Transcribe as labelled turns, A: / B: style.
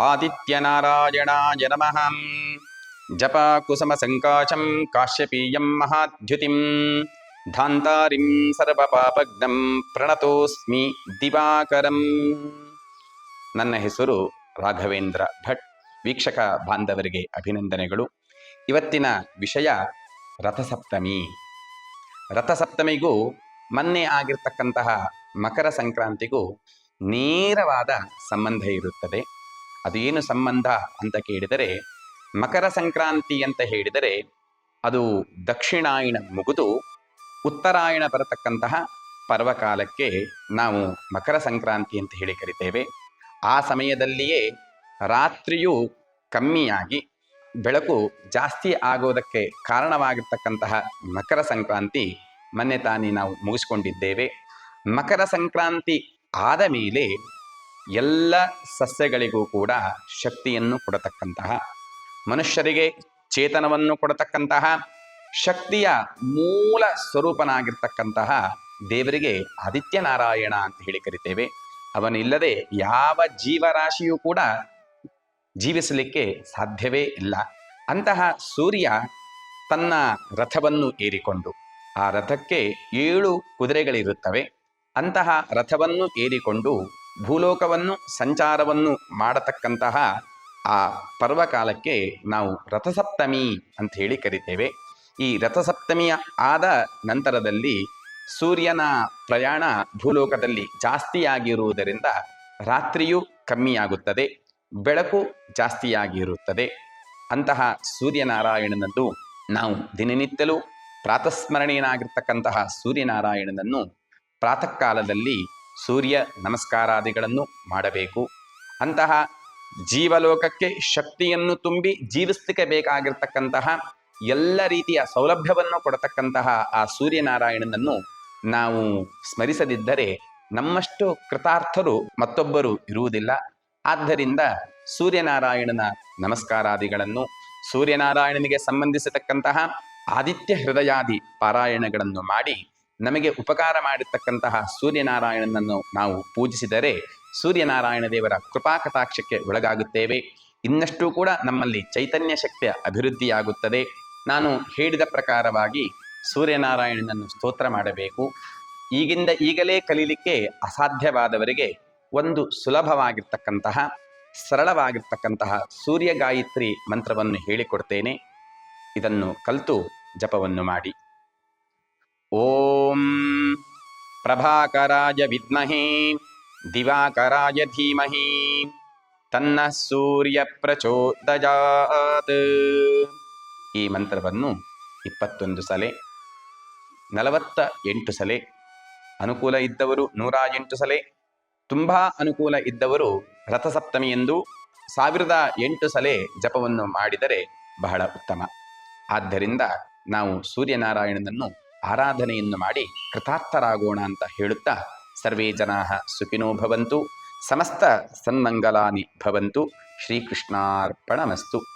A: आदित्यनारायणाय नमः जपकुसुमसङ्काशं काश्यपीयं महाद्युतिं धान्तारिं ಸರ್ವಪಾಪಗ್ನಂ ಪ್ರಣತೋಸ್ಮಿ ದಿವಾಕರಂ ನನ್ನ ಹೆಸರು ರಾಘವೇಂದ್ರ ಭಟ್ ವೀಕ್ಷಕ ಬಾಂಧವರಿಗೆ ಅಭಿನಂದನೆಗಳು ಇವತ್ತಿನ ವಿಷಯ ರಥಸಪ್ತಮಿ ರಥಸಪ್ತಮಿಗೂ ಮೊನ್ನೆ ಆಗಿರ್ತಕ್ಕಂತಹ ಮಕರ ಸಂಕ್ರಾಂತಿಗೂ ನೇರವಾದ ಸಂಬಂಧ ಇರುತ್ತದೆ ಅದು ಏನು ಸಂಬಂಧ ಅಂತ ಕೇಳಿದರೆ, ಮಕರ ಸಂಕ್ರಾಂತಿ ಅಂತ ಹೇಳಿದರೆ, ಅದು ದಕ್ಷಿಣಾಯಣ ಮುಗಿದು ಉತ್ತರಾಯಣ ಬರತಕ್ಕಂತಹ ಪರ್ವಕಾಲಕ್ಕೆ ನಾವು ಮಕರ ಸಂಕ್ರಾಂತಿ ಅಂತ ಹೇಳಿ ಕರಿತೇವೆ. ಆ ಸಮಯದಲ್ಲಿಯೇ ರಾತ್ರಿಯು ಕಮ್ಮಿಯಾಗಿ ಬೆಳಕು ಜಾಸ್ತಿ ಆಗೋದಕ್ಕೆ ಕಾರಣವಾಗಿರ್ತಕ್ಕಂತಹ ಮಕರ ಸಂಕ್ರಾಂತಿ ಮೊನ್ನೆ ತಾನೇ ನಾವು ಮುಗಿಸ್ಕೊಂಡಿದ್ದೇವೆ. ಮಕರ ಸಂಕ್ರಾಂತಿ ಆದ ಮೇಲೆ ಎಲ್ಲ ಸಸ್ಯಗಳಿಗೂ ಕೂಡ ಶಕ್ತಿಯನ್ನು ಕೊಡತಕ್ಕಂತಹ, ಮನುಷ್ಯರಿಗೆ ಚೇತನವನ್ನು ಕೊಡತಕ್ಕಂತಹ, ಶಕ್ತಿಯ ಮೂಲ ಸ್ವರೂಪನಾಗಿರ್ತಕ್ಕಂತಹ ದೇವರಿಗೆ ಆದಿತ್ಯನಾರಾಯಣ ಅಂತ ಹೇಳಿ ಕರಿತೇವೆ. ಅವನಿಲ್ಲದೆ ಯಾವ ಜೀವರಾಶಿಯೂ ಕೂಡ ಜೀವಿಸಲಿಕ್ಕೆ ಸಾಧ್ಯವೇ ಇಲ್ಲ. ಅಂತಹ ಸೂರ್ಯ ತನ್ನ ರಥವನ್ನು ಏರಿಕೊಂಡು, ಆ ರಥಕ್ಕೆ ಏಳು ಕುದುರೆಗಳಿರುತ್ತವೆ. ಅಂತಹ ರಥವನ್ನು ಏರಿಕೊಂಡು ಭೂಲೋಕವನ್ನು, ಸಂಚಾರವನ್ನು ಮಾಡತಕ್ಕಂತಹ ಆ ಪರ್ವಕಾಲಕ್ಕೆ ನಾವು ರಥಸಪ್ತಮಿ ಹೇಳಿ ಕರಿತೇವೆ. ಈ ರಥಸಪ್ತಮಿಯ ಆದ ನಂತರದಲ್ಲಿ ಸೂರ್ಯನ ಪ್ರಯಾಣ ಭೂಲೋಕದಲ್ಲಿ ಜಾಸ್ತಿಯಾಗಿರುವುದರಿಂದ ರಾತ್ರಿಯೂ ಕಮ್ಮಿಯಾಗುತ್ತದೆ, ಬೆಳಕು ಜಾಸ್ತಿಯಾಗಿರುತ್ತದೆ. ಅಂತಹ ಸೂರ್ಯನಾರಾಯಣನದ್ದು ನಾವು ದಿನನಿತ್ಯಲೂ ಪ್ರಾತಸ್ಮರಣೀಯನಾಗಿರ್ತಕ್ಕಂತಹ ಸೂರ್ಯನಾರಾಯಣನನ್ನು ಪ್ರಾತಃ ಕಾಲದಲ್ಲಿ ಸೂರ್ಯ ನಮಸ್ಕಾರಾದಿಗಳನ್ನು ಮಾಡಬೇಕು. ಅಂತಹ ಜೀವಲೋಕಕ್ಕೆ ಶಕ್ತಿಯನ್ನು ತುಂಬಿ ಜೀವಿಸಲಿಕ್ಕೆ ಬೇಕಾಗಿರ್ತಕ್ಕಂತಹ ಎಲ್ಲ ರೀತಿಯ ಸೌಲಭ್ಯವನ್ನು ಕೊಡತಕ್ಕಂತಹ ಆ ಸೂರ್ಯನಾರಾಯಣನನ್ನು ನಾವು ಸ್ಮರಿಸದಿದ್ದರೆ ನಮ್ಮಷ್ಟು ಕೃತಾರ್ಥರು ಮತ್ತೊಬ್ಬರು ಇರುವುದಿಲ್ಲ. ಆದ್ದರಿಂದ ಸೂರ್ಯನಾರಾಯಣನ ನಮಸ್ಕಾರಾದಿಗಳನ್ನು, ಸೂರ್ಯನಾರಾಯಣನಿಗೆ ಸಂಬಂಧಿಸತಕ್ಕಂತಹ ಆದಿತ್ಯ ಹೃದಯಾದಿ ಪಾರಾಯಣಗಳನ್ನು ಮಾಡಿ ನಮಗೆ ಉಪಕಾರ ಮಾಡಿರ್ತಕ್ಕಂತಹ ಸೂರ್ಯನಾರಾಯಣನನ್ನು ನಾವು ಪೂಜಿಸಿದರೆ ಸೂರ್ಯನಾರಾಯಣ ದೇವರ ಕೃಪಾ ಕಟಾಕ್ಷಕ್ಕೆ ಒಳಗಾಗುತ್ತೇವೆ. ಇನ್ನಷ್ಟು ಕೂಡ ನಮ್ಮಲ್ಲಿ ಚೈತನ್ಯ ಶಕ್ತಿಯ ಅಭಿವೃದ್ಧಿಯಾಗುತ್ತದೆ. ನಾನು ಹೇಳಿದ ಪ್ರಕಾರವಾಗಿ ಸೂರ್ಯನಾರಾಯಣನನ್ನು ಸ್ತೋತ್ರ ಮಾಡಬೇಕು. ಈಗಿಂದ ಈಗಲೇ ಕಲೀಲಿಕ್ಕೆ ಅಸಾಧ್ಯವಾದವರಿಗೆ ಒಂದು ಸುಲಭವಾಗಿರ್ತಕ್ಕಂತಹ, ಸರಳವಾಗಿರ್ತಕ್ಕಂತಹ ಸೂರ್ಯ ಗಾಯತ್ರಿ ಮಂತ್ರವನ್ನು ಹೇಳಿಕೊಡ್ತೇನೆ. ಇದನ್ನು ಕಲಿತು ಜಪವನ್ನು ಮಾಡಿ. ಓಂ ಪ್ರಭಾಕರಾಯ ವಿದ್ಮಹೇ ದಿವಾಕರಾಯ ಧೀಮಹಿ ತನ್ನ ಸೂರ್ಯ ಪ್ರಚೋದಯಾತ್ ಈ ಮಂತ್ರವನ್ನು ಇಪ್ಪತ್ತೊಂದು ಸಲೆ ನಲವತ್ತ ಎಂಟು ಸಲೆ, ಅನುಕೂಲ ಇದ್ದವರು ನೂರ ಎಂಟು ಸಲೆ, ತುಂಬ ಅನುಕೂಲ ಇದ್ದವರು ರಥಸಪ್ತಮಿಯೆಂದು ಸಾವಿರದ ಎಂಟು ಸಲೆ ಜಪವನ್ನು ಮಾಡಿದರೆ ಬಹಳ ಉತ್ತಮ. ಆದ್ದರಿಂದ ನಾವು ಸೂರ್ಯನಾರಾಯಣನನ್ನು ಆರಾಧನೆಯನ್ನು ಮಾಡಿ ಕೃತಾರ್ಥರಾಗೋಣ ಅಂತ ಹೇಳುತ್ತಾ ಸರ್ವೇ ಜನಾ ಸುಖಿನೋ ಭವಂತು ಸಮಸ್ತ ಸನ್ಮಂಗಲಾನಿ ಭವಂತು ಶ್ರೀಕೃಷ್ಣಾರ್ಪಣಮಸ್ತು.